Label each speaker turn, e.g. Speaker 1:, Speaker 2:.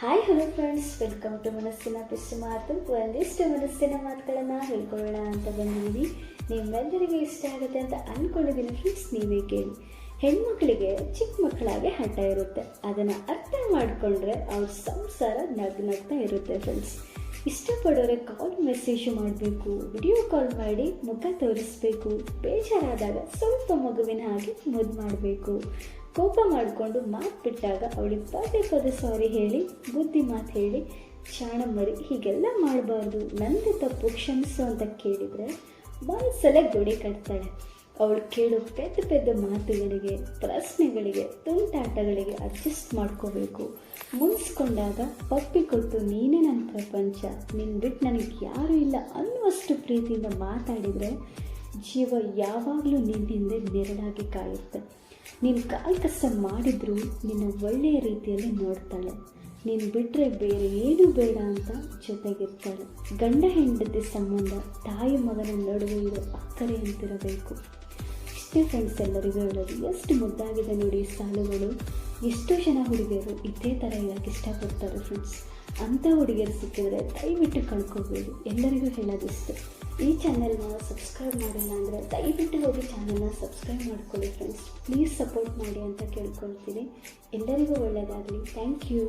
Speaker 1: Hi hello friends welcome to ಮನಸ್ಸಿನ ಪಿಸ್ತು ಮಾತು ಒಂದಿಷ್ಟು ಮನಸ್ಸಿನ ಮಾತುಗಳನ್ನು ಹೇಳ್ಕೊಳ್ಳೋಣ ಅಂತ ಬಂದಿದ್ದೀನಿ ನಿಮ್ಮೆಲ್ಲರಿಗೆ ಇಷ್ಟ ಆಗುತ್ತೆ ಅಂತ ಅಂದ್ಕೊಂಡಿದ್ದೀನಿ ಫ್ರೆಂಡ್ಸ್ ನೀವೇ ಕೇಳಿ. ಹೆಣ್ಮಕ್ಳಿಗೆ ಚಿಕ್ಕ ಮಕ್ಕಳಾಗೆ ಹಠ ಇರುತ್ತೆ. ಅದನ್ನು ಅರ್ಥ ಮಾಡಿಕೊಂಡ್ರೆ ಅವ್ರ ಸಂಸಾರ ನಗ್ ನಗ್ತಾ ಇರುತ್ತೆ ಫ್ರೆಂಡ್ಸ್ ಇಷ್ಟಪಡೋರೆ ಕಾಲ್ ಮೆಸೇಜ್ ಮಾಡಬೇಕು ವಿಡಿಯೋ ಕಾಲ್ ಮಾಡಿ ಮುಖ ತೋರಿಸ್ಬೇಕು, ಬೇಜಾರಾದಾಗ ಸ್ವಲ್ಪ ಮಗುವಿನ ಹಾಗೆ ಮುದ್ದು ಮಾಡಬೇಕು. ಕೋಪ ಮಾಡಿಕೊಂಡು ಮಾತು ಬಿಟ್ಟಾಗ ಅವಳಿಗೆ ಪದೇ ಸಾರಿ ಹೇಳಿ, ಬುದ್ಧಿ ಮಾತು ಹೇಳಿ ಚಾಣ ಮರಿ, ಹೀಗೆಲ್ಲ ಮಾಡಬಾರ್ದು. ನಂದು ತಪ್ಪು ಕ್ಷಮಿಸು ಅಂತ ಕೇಳಿದರೆ ಮನಸ್ಸಲ್ಲೇ ಗುಡಿ ಕಟ್ತಾಳೆ. ಅವಳು ಕೇಳೋ ಪೆದ್ದ ಪೆದ್ದ ಮಾತುಗಳಿಗೆ, ಪ್ರಶ್ನೆಗಳಿಗೆ, ತುಂಟಾಟಗಳಿಗೆ ಅಡ್ಜಸ್ಟ್ ಮಾಡ್ಕೋಬೇಕು. ಮುನ್ಸ್ಕೊಂಡಾಗ ಪಪ್ಪಿ ಕೊಟ್ಟು ನೀನೇ ನನ್ನ ಪ್ರಪಂಚ ನಿನ್ನ ಬಿಟ್ಟು ನನಗೆ ಯಾರೂ ಇಲ್ಲ ಅನ್ನುವಷ್ಟು ಪ್ರೀತಿಯಿಂದ ಮಾತಾಡಿದರೆ ಜೀವ ಯಾವಾಗಲೂ ನಿನ್ನಿಂದ ನೆರಳಾಗಿ ಕಾಯುತ್ತೆ. ನೀನು ಕಾಲ್ ಕಸ ಮಾಡಿದ್ರು ನಿನ್ನ ಒಳ್ಳೆಯ ರೀತಿಯಲ್ಲಿ ನೋಡ್ತಾಳೆ. ನೀನು ಬಿಟ್ಟರೆ ಬೇರೆ ಏನು ಬೇಡ ಅಂತ ಜೊತೆಗಿರ್ತಾಳೆ. ಗಂಡ ಹೆಂಡತಿ ಸಂಬಂಧ ತಾಯಿ ಮಗನ ನಡುವೆ ಇರೋ ಅಕ್ಕರೆ ಫ್ರೆಂಡ್ಸ್ ಎಲ್ಲರಿಗೂ ಹೇಳೋದು ಎಷ್ಟು ಮುದ್ದಾಗಿದೆ ನೋಡಿ ಸಾಲುಗಳು. ಎಷ್ಟೋ ಜನ ಹುಡುಗಿಯರು ಇದೇ ಥರ ಇರೋಕ್ಕೆ ಇಷ್ಟಪಡ್ತಾರೆ ಫ್ರೆಂಡ್ಸ್ ಅಂಥ ಹುಡುಗಿಯರು ಸಿಕ್ಕಿದ್ರೆ ದಯವಿಟ್ಟು ಕಳ್ಕೊಬೇಡಿ ಎಲ್ಲರಿಗೂ ಹೇಳೋದಿಷ್ಟು. ಈ ಚಾನೆಲ್ನ ಸಬ್ಸ್ಕ್ರೈಬ್ ಮಾಡಿಲ್ಲ ಅಂದರೆ ದಯವಿಟ್ಟು ಹೋಗಿ ಚಾನೆಲ್ನ ಸಬ್ಸ್ಕ್ರೈಬ್ ಮಾಡ್ಕೊಳ್ಳಿ ಫ್ರೆಂಡ್ಸ್ ಪ್ಲೀಸ್ ಸಪೋರ್ಟ್ ಮಾಡಿ ಅಂತ ಕೇಳ್ಕೊಳ್ತೀನಿ. ಎಲ್ಲರಿಗೂ ಒಳ್ಳೆಯದಾಗಲಿ. Thank you